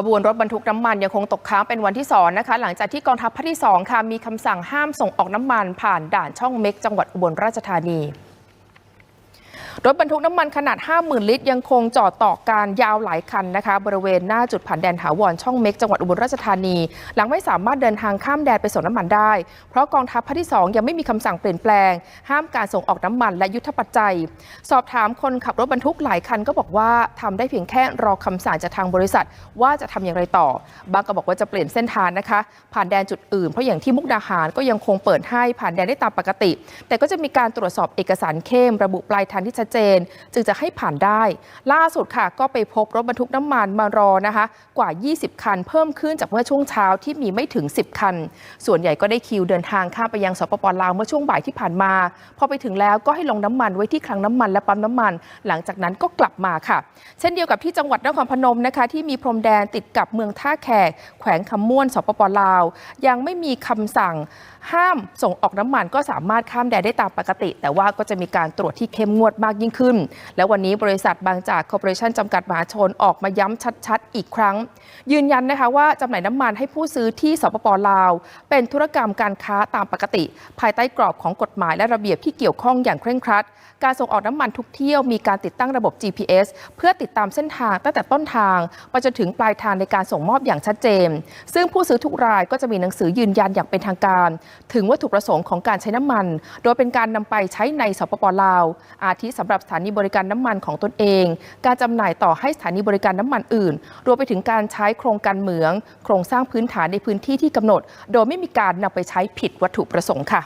ขบวนรถบรรทุกน้ำมันยังคงตกค้างเป็นวันที่สองนะคะ หลังจากที่กองทัพภาคที่2ค่ะมีคำสั่งห้ามส่งออกน้ำมันผ่านด่านช่องเม็กจังหวัดอุบลราชธานี รถบรรทุกน้ำมันขนาด 50,000 ลิตร ยังคงจอดต่อการยาวหลายคันนะคะ บริเวณหน้าจุดผ่านแดนถาวรช่องเม็กจังหวัดอุบลราชธานี หลังไม่สามารถเดินทางข้ามแดนไปส่งน้ำมันได้ เพราะกองทัพภาคที่ 2 ยังไม่มีคำสั่งเปลี่ยนแปลง ห้ามการส่งออกน้ำมันและยุทธปัจจัย สอบถามคนขับรถบรรทุกหลายคันก็บอกว่าทำได้เพียงแค่รอคำสั่งจากทางบริษัท ว่าจะทำอย่างไรต่อ บางก็บอกว่าจะเปลี่ยนเส้นทางนะคะ ผ่านแดนจุดอื่นเพราะอย่างที่มุกดาหารก็ยังคงเปิดให้ผ่านแดนได้ตามปกติ แต่ก็จะมีการตรวจสอบเอกสารเข้มระบุปลายทางที่ชัดเจน จึงจะให้ผ่านได้ ล่าสุดค่ะ ก็ไปพบรถบรรทุกน้ำมันมารอนะคะ กว่า 20 คัน เพิ่มขึ้นจากเมื่อช่วงเช้าที่มีไม่ถึง 10 คัน ส่วนใหญ่ก็ได้คิวเดินทางข้ามไปยังสปปลาวเมื่อช่วงบ่ายที่ผ่านมา พอไปถึงแล้วก็ให้ลงน้ำมันไว้ที่คลังน้ำมันและปั๊มน้ำมัน หลังจากนั้นก็กลับมาค่ะ เช่นเดียวกับที่จังหวัดนครพนมนะคะ ที่มีพรมแดนติดกับเมืองท่าแขก แขวงคำม่วนสปปลาว ยังไม่มีคำสั่งห้ามส่งออกน้ำมันก็สามารถข้ามแดนได้ตามปกติ แต่ว่าก็จะมีการตรวจที่เข้มงวดมากากยิ่งขึ้น และวันนี้บริษัทบางจากคอร์ปอเรชันจำกัดมหาชนออกมาย้ำชัดๆ อีกครั้ง ยืนยันนะคะว่าจำหน่ายน้ำมันให้ผู้ซื้อที่สปปลาว เป็นธุรกรรมการค้าตามปกติ ภายใต้กรอบของกฎหมายและระเบียบที่เกี่ยวข้องอย่างเคร่งครัด การส่งออกน้ำมันทุกเที่ยวมีการติดตั้งระบบ GPS เพื่อติดตามเส้นทางตั้งแต่ต้นทางไปจนถึงปลายทางในการส่งมอบอย่างชัดเจน ซึ่งผู้ซื้อทุกรายก็จะมีหนังสือยืนยันอย่างเป็นทางการ ถึงวัตถุประสงค์ของการใช้น้ำมัน โดยเป็นการนำไปใช้ในสปปลาว อาทิสำหรับสถานีบริการน้ำมันของตนเอง การจำหน่ายต่อให้สถานีบริการน้ำมันอื่น รวมไปถึงการใช้โครงการเหมือง โครงสร้างพื้นฐานในพื้นที่ที่กำหนด โดยไม่มีการนำไปใช้ผิดวัตถุประสงค์ค่ะ